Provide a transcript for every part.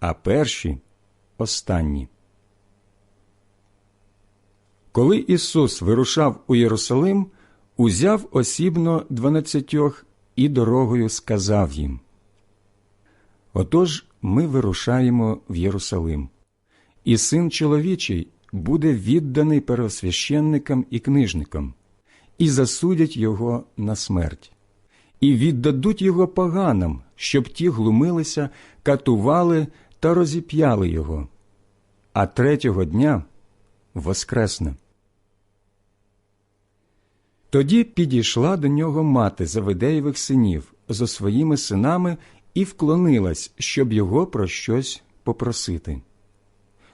а перші останні. Коли Ісус вирушав у Єрусалим, узяв осібно дванадцятьох і дорогою сказав їм Отож ми вирушаємо в Єрусалим і син чоловічий буде відданий первосвященникам і книжникам, і засудять його на смерть, і віддадуть його поганам, щоб ті глумилися, катували та розіп'яли його, а третього дня воскресне. Тоді підійшла до нього мати Завидеєвих синів зо своїми синами і вклонилась, щоб його про щось попросити.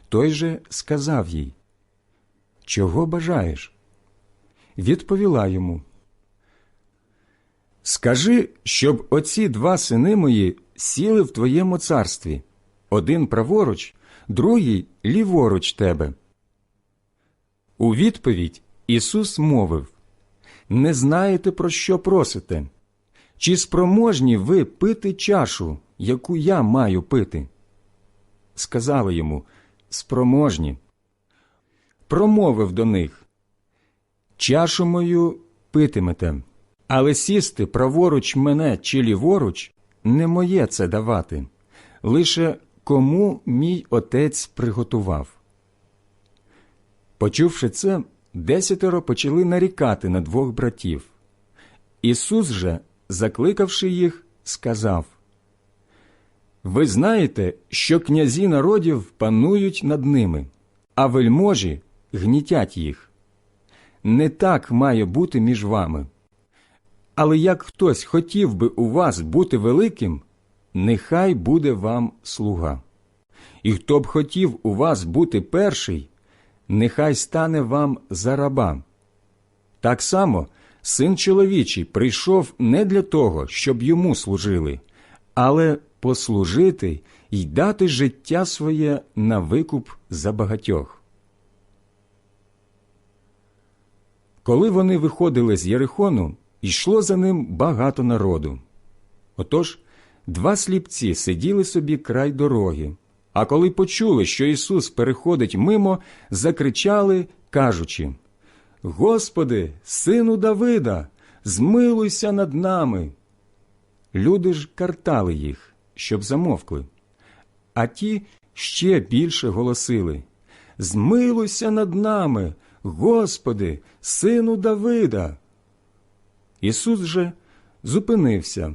Той же сказав їй Чого бажаєш? Відповіла йому Скажи, щоб оці два сини мої сіли в твоєму царстві один праворуч, другий ліворуч тебе. У відповідь Ісус мовив Не знаєте, про що просите? Чи спроможні ви пити чашу, яку я маю пити? Сказали йому спроможні. Промовив до них Чашу мою питимете, але сісти праворуч мене чи ліворуч не моє це давати, лише кому мій отець приготував. Почувши це, десятеро почали нарікати на двох братів. Ісус же, закликавши їх, сказав ви знаєте, що князі народів панують над ними, а вельможі гнітять їх. Не так має бути між вами. Але як хтось хотів би у вас бути великим, нехай буде вам слуга. І хто б хотів у вас бути перший, нехай стане вам за раба. Так само син чоловічий прийшов не для того, щоб йому служили, але послужити й дати життя своє на викуп за багатьох. Коли вони виходили з Єрихону, йшло за ним багато народу. Отож два сліпці сиділи собі край дороги, А коли почули, що Ісус переходить мимо, закричали, кажучи Господи, сину Давида, змилуйся над нами. Люди ж картали їх, щоб замовкли. А ті ще більше голосили Змилуйся над нами, Господи, сину Давида. Ісус же зупинився,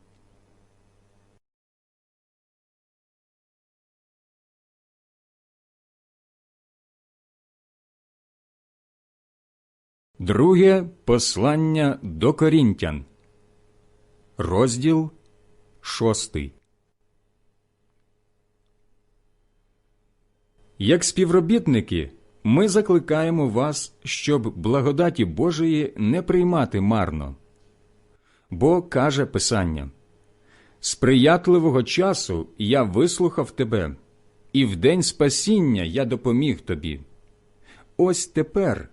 Друге послання до Корінтян, розділ шостий. Як співробітники, ми закликаємо вас, щоб благодаті Божої не приймати марно. Бо каже Писання Сприятливого часу я вислухав тебе, і в день спасіння я допоміг тобі. Ось тепер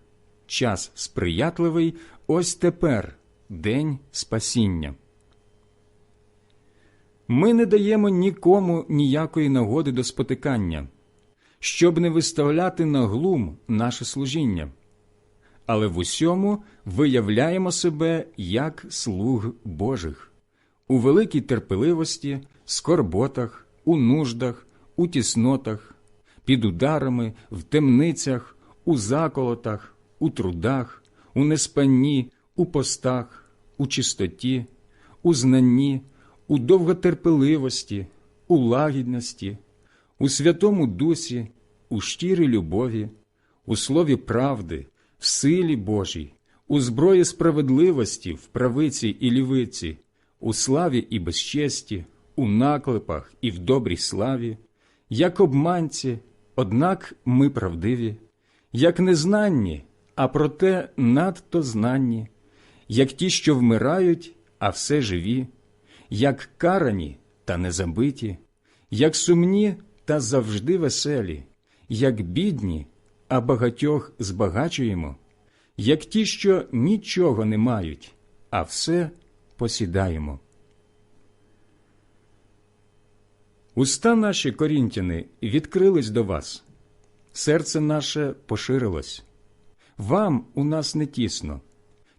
час сприятливий, ось тепер день спасіння. Ми не даємо нікому ніякої нагоди до спотикання, щоб не виставляти на глум наше служіння, але в усьому виявляємо себе як слуг Божих, у великій терпеливості, скорботах, у нуждах, у тіснотах, під ударами, в темницях, у заколотах, у трудах, у неспанні, у постах, у чистоті, у знанні, у довготерпеливості, у лагідності, у Святому Дусі, у щирій любові, у слові правди, в силі Божій, у зброї справедливості, в правиці і лівиці, у славі і безчесті, у наклепах і в добрій славі, як обманці, однак ми правдиві, як незнанні, а проте надто знанні, як ті, що вмирають, а все живі, як карані та незабиті, як сумні та завжди веселі, як бідні, а багатьох збагачуємо, як ті, що нічого не мають, а все посідаємо. Уста наші корінтяни відкрились до вас, серце наше поширилось. Вам у нас не тісно,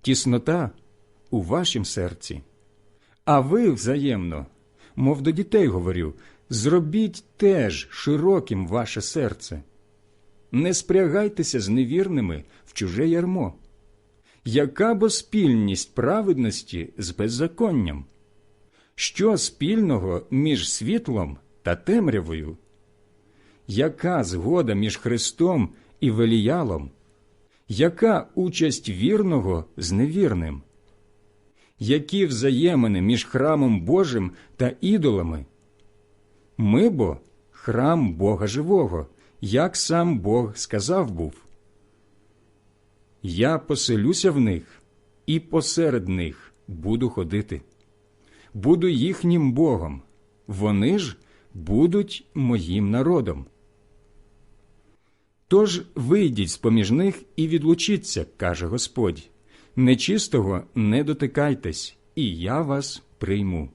тіснота у вашім серці. А ви взаємно, мов до дітей говорю, зробіть теж широким ваше серце. Не спрягайтеся з невірними в чуже ярмо. Яка бо спільність праведності з беззаконням? Що спільного між світлом та темрявою? Яка згода між Христом і Веліялом? Яка участь вірного з невірним? Які взаємини між храмом Божим та ідолами? Ми бо храм Бога живого, як сам Бог сказав був. Я поселюся в них і посеред них буду ходити. Буду їхнім Богом, вони ж будуть моїм народом. Тож вийдіть з поміж них і відлучіться, каже Господь. Нечистого не дотикайтесь, і я вас прийму.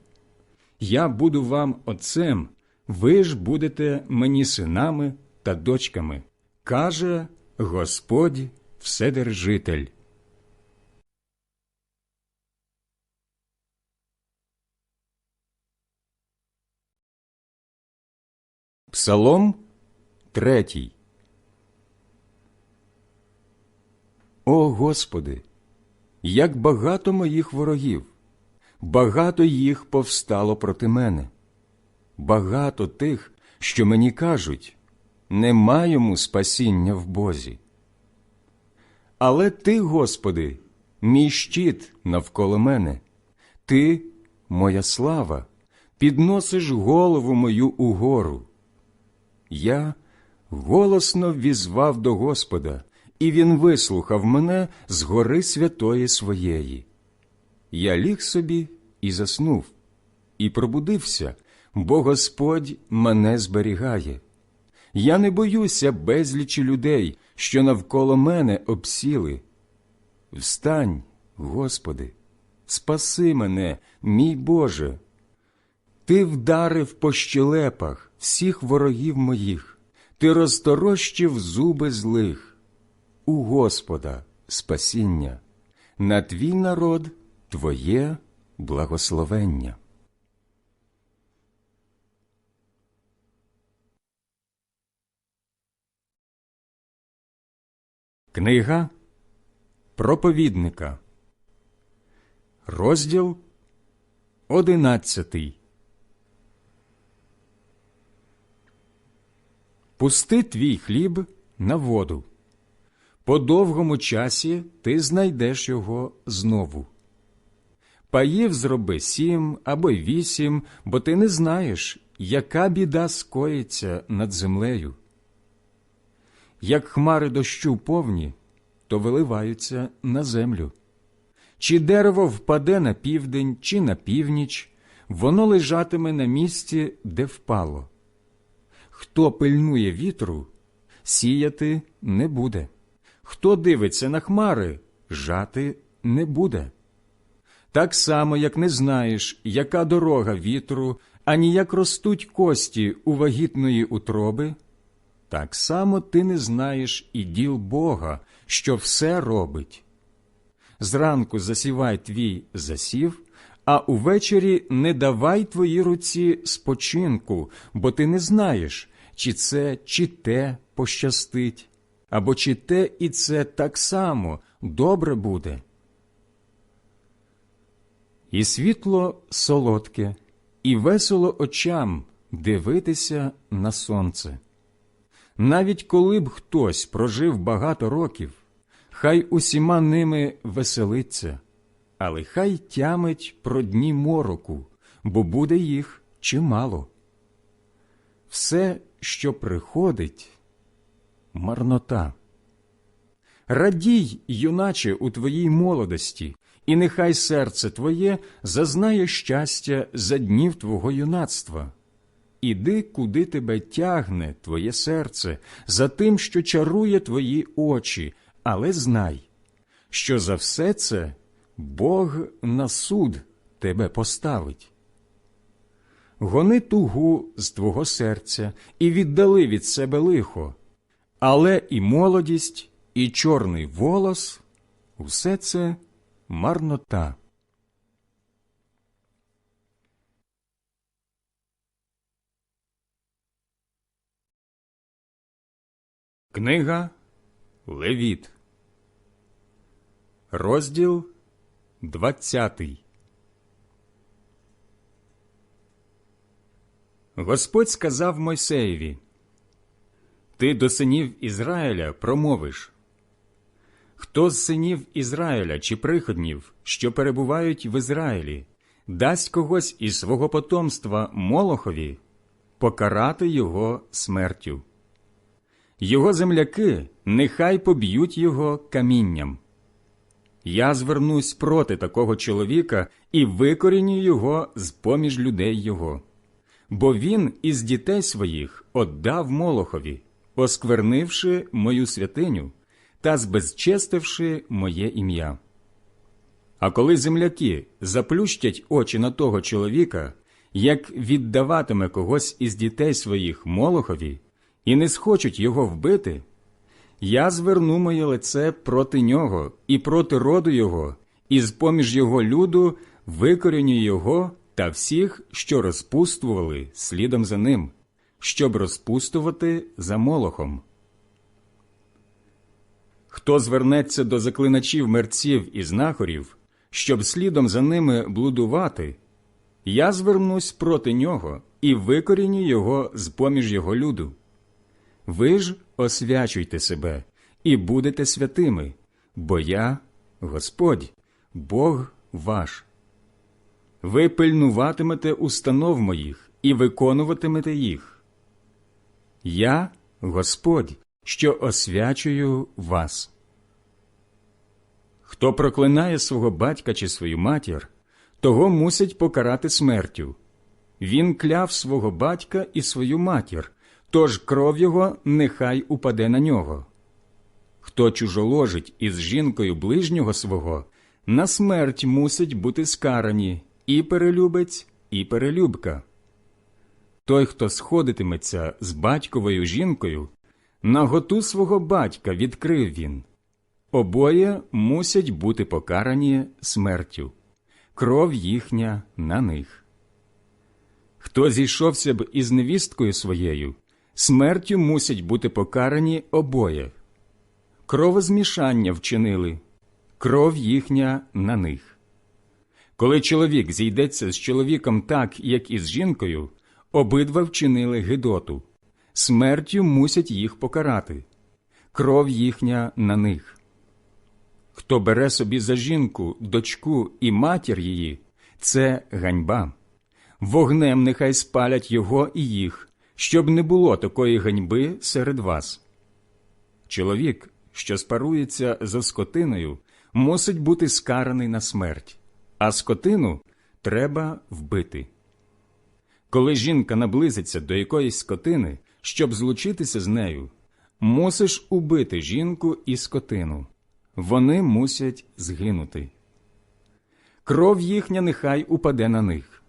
Я буду вам отцем, ви ж будете мені синами та дочками, каже Господь Вседержитель. Псалом третій. О Господи, як багато моїх ворогів, багато їх повстало проти мене, багато тих, що мені кажуть, нема йому спасіння в Бозі. Але Ти, Господи, мій щит навколо мене, Ти, моя слава, підносиш голову мою угору. Я голосно візвав до Господа, і він вислухав мене з гори святої своєї. Я ліг собі і заснув, і пробудився, бо Господь мене зберігає. Я не боюся безлічі людей, що навколо мене обсіли. Встань, Господи, спаси мене, мій Боже. Ти вдарив по щелепах всіх ворогів моїх, ти розторощив зуби злих. У Господа спасіння, на твій народ Твоє благословення. Книга Проповідника, розділ одинадцятий. Пусти твій хліб на воду. По довгому часі ти знайдеш його знову. Паїв зроби сім або й вісім, бо ти не знаєш, яка біда скоїться над землею. Як хмари дощу повні, то виливаються на землю. Чи дерево впаде на південь, чи на північ, воно лежатиме на місці, де впало. Хто пильнує вітру, сіяти не буде. Хто дивиться на хмари, жати не буде. Так само, як не знаєш, яка дорога вітру, ані як ростуть кості у вагітної утроби, так само ти не знаєш і діл Бога, що все робить. Зранку засівай твій засів, а увечері не давай твоїй руці спочинку, бо ти не знаєш, чи це, чи те пощастить, або чи те і це так само добре буде. І світло солодке, і весело очам дивитися на сонце. Навіть коли б хтось прожив багато років, хай усіма ними веселиться, але хай тямить про дні мороку, бо буде їх чимало. Все, що приходить, марнота. Радій, юначе, у твоїй молодості, і нехай серце твоє зазнає щастя за днів твого юнацтва. Іди, куди тебе тягне твоє серце, за тим, що чарує твої очі, але знай, що за все це Бог на суд тебе поставить. Гони тугу з твого серця і віддали від себе лихо, але і молодість, і чорний волос усе це марнота. Книга Левіт, розділ двадцятий. Господь сказав Мойсеєві: Ти до синів Ізраїля промовиш. Хто з синів Ізраїля чи приходнів, що перебувають в Ізраїлі, дасть когось із свого потомства Молохові, покарати його смертю. Його земляки нехай поб'ють його камінням. Я звернусь проти такого чоловіка і викоріню його з поміж людей його. Бо він із дітей своїх отдав Молохові, осквернивши мою святиню та збезчестивши моє ім'я. А коли земляки заплющать очі на того чоловіка, як віддаватиме когось із дітей своїх Молохові, і не схочуть його вбити, я зверну моє лице проти нього і проти роду його, і з поміж його люду викоріню його та всіх, що розпустували слідом за ним, щоб розпустувати за молохом. Хто звернеться до заклиначів мерців і знахорів, щоб слідом за ними блудувати, я звернусь проти нього і викоріню його з поміж його люду. Ви ж освячуйте себе і будете святими, бо я Господь, Бог ваш. Ви пильнуватимете установ моїх і виконуватимете їх. Я Господь, що освячую вас. Хто проклинає свого батька чи свою матір, того мусять покарати смертю. Він кляв свого батька і свою матір, тож кров його нехай упаде на нього. Хто чужоложить із жінкою ближнього свого, на смерть мусить бути скарані і перелюбець, і перелюбка. Той, хто сходитиметься з батьковою жінкою, наготу свого батька відкрив він. Обоє мусять бути покарані смертю, кров їхня на них. Хто зійшовся б із невісткою своєю, смертю мусять бути покарані обоє. Кровозмішання вчинили, кров їхня на них. Коли чоловік зійдеться з чоловіком так, як і з жінкою, обидва вчинили гидоту, смертю мусять їх покарати, кров їхня на них. Хто бере собі за жінку, дочку і матір її, це ганьба. Вогнем нехай спалять його і їх, щоб не було такої ганьби серед вас. Чоловік, що спарується за скотиною, мусить бути скараний на смерть, а скотину треба вбити. Коли жінка наблизиться до якоїсь скотини, щоб злучитися з нею, мусиш убити жінку і скотину. Вони мусять згинути. Кров їхня нехай упаде на них.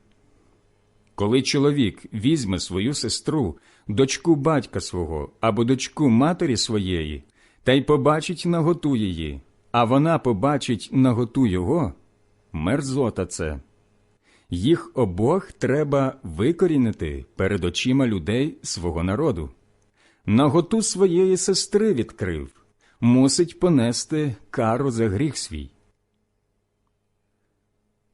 Коли чоловік візьме свою сестру, дочку батька свого або дочку матері своєї, та й побачить наготу її, а вона побачить наготу його, мерзота це. Їх обох треба викорінити перед очима людей свого народу. Наготу своєї сестри відкрив, мусить понести кару за гріх свій.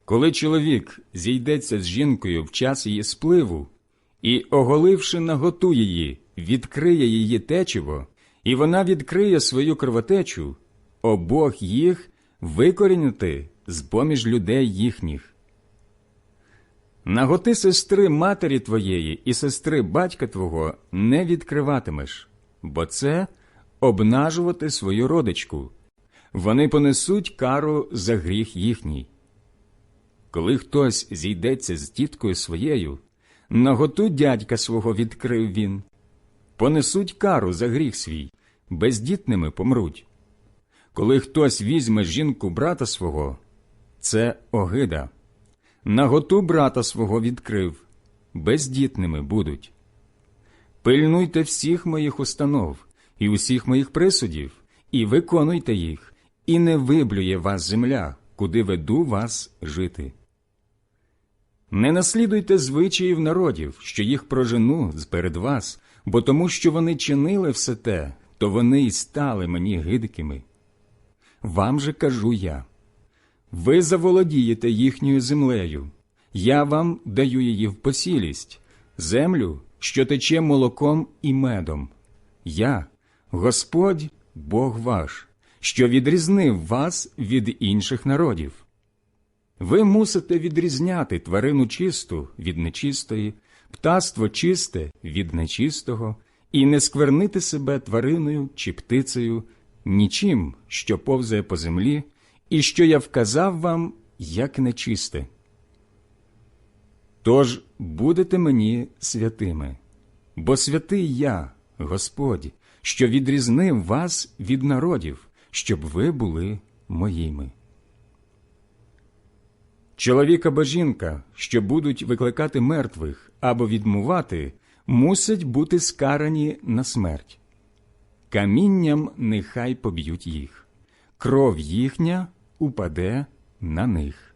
Коли чоловік зійдеться з жінкою в час її спливу і, оголивши наготу її, відкриє її течиво, і вона відкриє свою кровотечу, обох їх викорінити з поміж людей їхніх. Наготи сестри матері твоєї і сестри батька твого не відкриватимеш, бо це обнажувати свою родичку. Вони понесуть кару за гріх їхній. Коли хтось зійдеться з тіткою своєю, наготу дядька свого відкрив він, понесуть кару за гріх свій, бездітними помруть. Коли хтось візьме жінку брата свого, це огида. Наготу брата свого відкрив, бездітними будуть. Пильнуйте всіх моїх установ і усіх моїх присудів, і виконуйте їх, і не виблює вас земля, куди веду вас жити. Не наслідуйте звичаїв народів, що їх прожену перед вас, бо тому, що вони чинили все те, то вони й стали мені гидкими. Вам же кажу я ви заволодієте їхньою землею, я вам даю її в посілість, землю, що тече молоком і медом. Я, Господь, Бог ваш, що відрізнив вас від інших народів. Ви мусите відрізняти тварину чисту від нечистої, птаство чисте від нечистого, і не сквернити себе твариною чи птицею, нічим, що повзає по землі, і що я вказав вам, як нечисте. Тож будете мені святими, бо святий я, Господь, що відрізнив вас від народів, щоб ви були моїми. Чоловік або жінка, що будуть викликати мертвих або відмувати, мусять бути скарані на смерть. Камінням нехай поб'ють їх, кров їхня упаде на них.